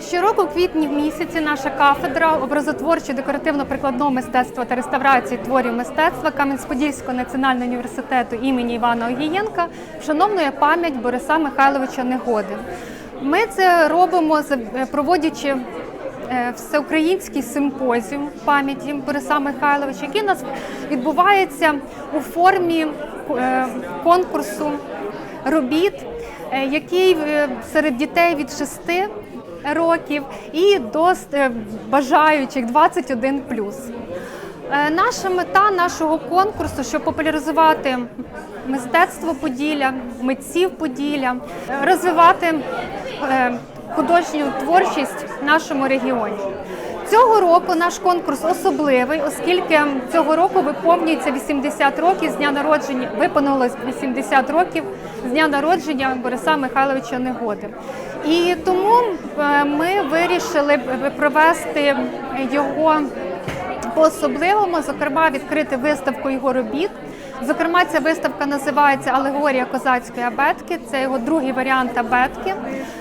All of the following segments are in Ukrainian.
Щороку, у квітні в місяці, наша кафедра образотворчо декоративно-прикладного мистецтва та реставрації творів мистецтва Кам'янець-Подільського національного університету імені Івана Огієнка вшановує пам'ять Бориса Михайловича Негоди. Ми це робимо е, проводячи е, всеукраїнський симпозіум пам'яті Бориса Михайловича, який у нас відбувається у формі е, конкурсу робіт, який серед дітей від 6 років і до е, бажаючих 21 Е, Наша мета нашого конкурсу, щоб популяризувати мистецтво Поділля, митців Поділля, розвивати е, художню творчість в нашому регіоні. Цього року наш конкурс особливий, оскільки цього року виповнюється 80 років з дня народження, виповнилось 80 років з дня народження Бориса Михайловича Негоди. І тому е, ми вирішили провести його по-особливому, зокрема, відкрити виставку його робіт. Зокрема, ця виставка називається Алегорія козацької абетки. Це його другий варіант абетки,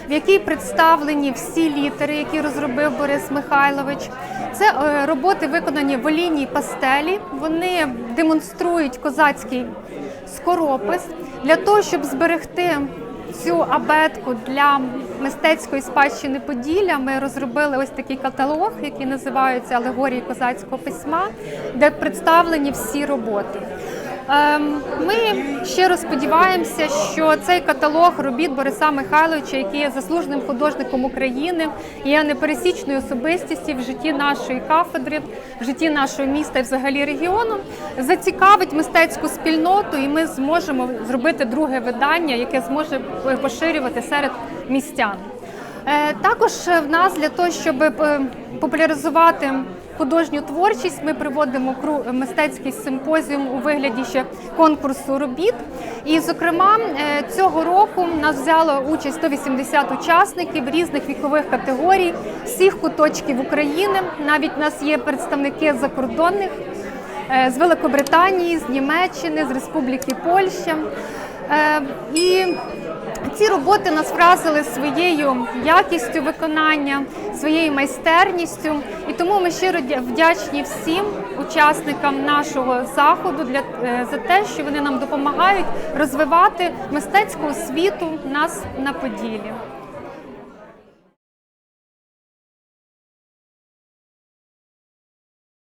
в якій представлені всі літери, які розробив Борис Михайлович. Це е, роботи виконані в олійній пастелі. Вони демонструють козацький скоропис для того, щоб зберегти цю абетку для мистецької спадщини Поділля ми розробили ось такий каталог, який називається Алегорії козацького письма, де представлені всі роботи. Ем, Ми щиро сподіваємося, що цей каталог робіт Бориса Михайловича, який є заслуженим художником України, є непересічною особистістю в житті нашої кафедри, в житті нашого міста і взагалі регіону, зацікавить мистецьку спільноту, і ми зможемо зробити друге видання, яке зможе поширювати серед містян. Е, Також в нас для того, щоб е, популяризувати художню творчість, ми проводимо мистецький симпозіум у вигляді ще конкурсу робіт. І, зокрема, е, цього року нас взяло участь 180 учасників різних вікових категорій, всіх куточків України. Навіть у нас є представники закордонних е, з Великобританії, з Німеччини, з Республіки Польща. Е, І ці роботи нас вразили своєю якістю виконання, своєю майстерністю. І тому ми щиро дя- вдячні всім учасникам нашого заходу для е, за те, що вони нам допомагають розвивати мистецьку освіту нас на Поділі.